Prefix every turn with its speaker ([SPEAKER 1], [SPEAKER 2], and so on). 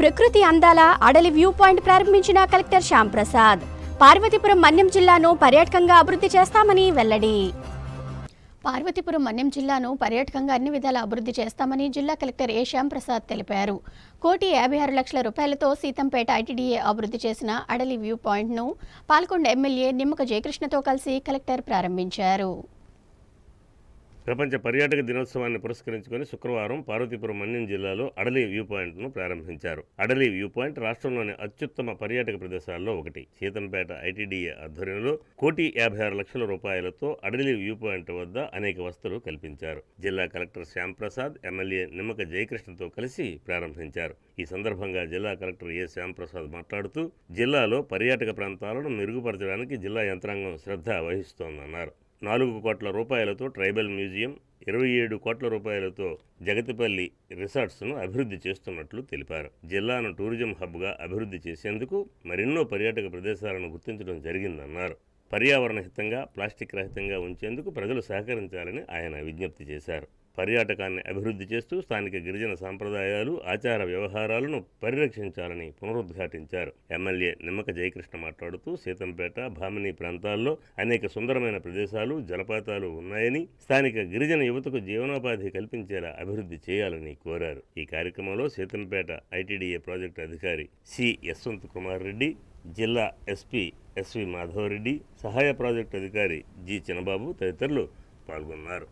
[SPEAKER 1] ప్రకృతి అందాల Adali view point ప్రారంభించిన కలెక్టర్ శ్యామ్ ప్రసాద్ పార్వతీపురం మన్యం జిల్లాను పర్యాటకంగా అభివృద్ధి చేస్తామని వెల్లడి. పార్వతీపురం మన్యం జిల్లాను పర్యాటకంగా అన్ని విధాల అభివృద్ధి చేస్తామని జిల్లా కలెక్టర్ ఏ శ్యామ్ ప్రసాద్ తెలిపారు. కోటి యాభై ఆరు లక్షల రూపాయలతో సీతంపేట ఐటీడీఏ అభివృద్ధి చేసిన అడలి వ్యూ పాయింట్ను పాల్కొండ ఎమ్మెల్యే నిమ్మక జయకృష్ణతో కలిసి కలెక్టర్ ప్రారంభించారు.
[SPEAKER 2] ప్రపంచ పర్యాటక దినోత్సవాన్ని పురస్కరించుకొని శుక్రవారం పార్వతీపురం మన్యం జిల్లాలో అడలి వ్యూ పాయింట్ను ప్రారంభించారు. అడలి వ్యూ పాయింట్ రాష్ట్రంలోని అత్యుత్తమ పర్యాటక ప్రదేశాల్లో ఒకటి. సీతంపేట ఐటీడీఏ ఆధ్వర్యంలో కోటి యాభై ఆరు లక్షల రూపాయలతో అడలి వ్యూ పాయింట్ వద్ద అనేక వసతులు కల్పించారు. జిల్లా కలెక్టర్ శ్యాంప్రసాద్ ఎమ్మెల్యే నిమ్మక జయకృష్ణతో కలిసి ప్రారంభించారు. ఈ సందర్భంగా జిల్లా కలెక్టర్ ఏ శ్యాంప్రసాద్ మాట్లాడుతూ జిల్లాలో పర్యాటక ప్రాంతాలను మెరుగుపరచడానికి జిల్లా యంత్రాంగం శ్రద్ధ వహిస్తోందన్నారు. నాలుగు కోట్ల రూపాయలతో ట్రైబల్ మ్యూజియం ఇరవై ఏడు కోట్ల రూపాయలతో జగతిపల్లి రిసార్ట్స్ను అభివృద్ధి చేస్తున్నట్లు తెలిపారు. జిల్లాను టూరిజం హబ్గా అభివృద్ధి చేసేందుకు మరెన్నో పర్యాటక ప్రదేశాలను గుర్తించడం జరిగిందన్నారు. పర్యావరణ హితంగా ప్లాస్టిక్ రహితంగా ఉంచేందుకు ప్రజలు సహకరించాలని ఆయన విజ్ఞప్తి చేశారు. పర్యాటకాన్ని అభివృద్ధి చేస్తూ స్థానిక గిరిజన సాంప్రదాయాలు ఆచార వ్యవహారాలను పరిరక్షించాలని పునరుద్ఘాటించారు. ఎమ్మెల్యే నిమ్మక జయకృష్ణ మాట్లాడుతూ సీతంపేట భామిని ప్రాంతాల్లో అనేక సుందరమైన ప్రదేశాలు జలపాతాలు ఉన్నాయని స్థానిక గిరిజన యువతకు జీవనోపాధి కల్పించేలా అభివృద్ధి చేయాలని కోరారు. ఈ కార్యక్రమంలో సీతంపేట ఐటీడీఏ ప్రాజెక్టు అధికారి సి యశ్వంత్ కుమార్ రెడ్డి జిల్లా ఎస్పీ ఎస్వి మాధవరెడ్డి సహాయ ప్రాజెక్టు అధికారి జి చిన్నబాబు తదితరులు పాల్గొన్నారు.